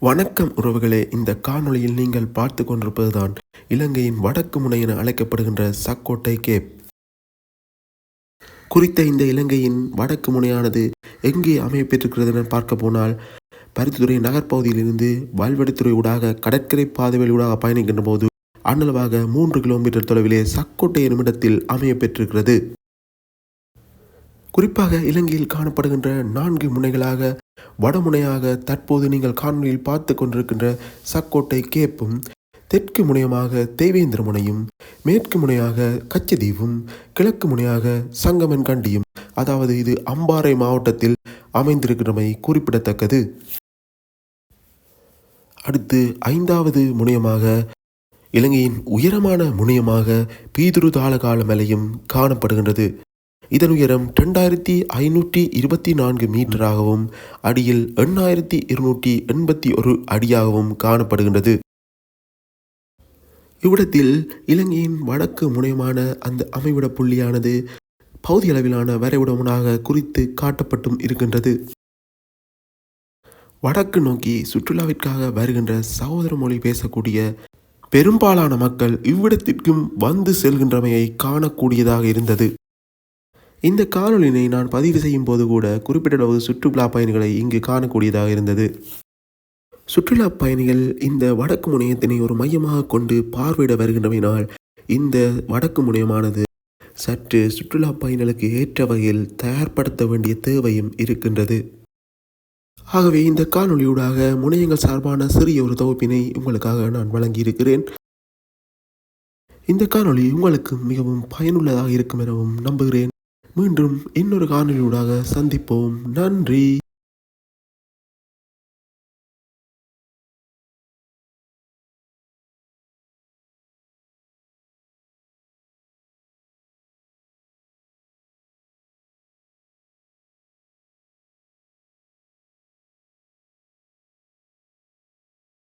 வணக்கம் உறவுகளே இந்த காணொளியில் நீங்கள் பார்த்து கொண்டிருப்பதுதான் இலங்கையின் வடக்கு முனை என அழைக்கப்படுகின்ற சக்கோட்டை கேப். குறித்த இந்த இலங்கையின் வடக்கு முனையானது எங்கே அமையப்பெற்றிருக்கிறது என பார்க்க போனால் பருத்தித்துறை நகர்ப்பகுதியிலிருந்து வல்வெடுத்துறை ஊடாக கடற்கரை பாதைவெளி ஊடாக பயணிக்கின்ற போது அண்ணளவாக மூன்று கிலோமீட்டர் தொலைவிலே சக்கோட்டை நிமிடத்தில் இடத்தில் அமையப்பெற்றிருக்கிறது. குறிப்பாக இலங்கையில் காணப்படுகின்ற நான்கு முனைகளாக வடமுனையாக தற்போது நீங்கள் காணொலியில் பார்த்து கொண்டிருக்கின்ற சக்கோட்டை கேப்பும் தெற்கு முனையமாக தேவேந்திர முனையும் மேற்கு முனையாக கச்சதீவும் கிழக்கு முனையாக சங்கமன் கண்டியும் அதாவது இது அம்பாறை மாவட்டத்தில் அமைந்திருக்கிறமை குறிப்பிடத்தக்கது. அடுத்து ஐந்தாவது முனையமாக இலங்கையின் உயரமான முனையமாக பீதுரு தாளகால மலையும் காணப்படுகின்றது. இதன் உயரம் ரெண்டாயிரத்தி ஐநூற்றி இருபத்தி நான்கு மீட்டராகவும் அடியில் எண்ணாயிரத்தி இருநூற்றி எண்பத்தி ஒரு அடியாகவும் காணப்படுகின்றது. இவ்விடத்தில் இலங்கையின் வடக்கு முனையமான அந்த அமைவிட புள்ளியானது பகுதி அளவிலான வரைவிடமுனாக குறித்து காட்டப்பட்டும் இருக்கின்றது. வடக்கு நோக்கி சுற்றுலாவிற்காக வருகின்ற சகோதர மொழி பேசக்கூடிய பெரும்பாலான மக்கள் இவ்விடத்திற்கும் வந்து செல்கின்றமையை காணக்கூடியதாக இருந்தது. இந்த காணொலியினை நான் பதிவு செய்யும் போது கூட குறிப்பிட்ட அளவு சுற்றுலா பயணிகளை இங்கு காணக்கூடியதாக இருந்தது. சுற்றுலா பயணிகள் இந்த வடக்கு முனையத்தினை ஒரு மையமாக கொண்டு பார்வையிட வருகின்றமையினால் இந்த வடக்கு முனையமானது சற்று சுற்றுலா பயணிகளுக்கு ஏற்ற வகையில் தயார்படுத்த வேண்டிய தேவையும் இருக்கின்றது. ஆகவே இந்த காணொலியூடாக முனையங்கள் சார்பான சிறிய ஒரு தொகுப்பினை உங்களுக்காக நான் வழங்கியிருக்கிறேன். இந்த காணொலி உங்களுக்கு மிகவும் பயனுள்ளதாக இருக்கும் எனவும் நம்புகிறேன். மீண்டும் இன்னொரு காணொலியூடாக சந்திப்போம். நன்றி.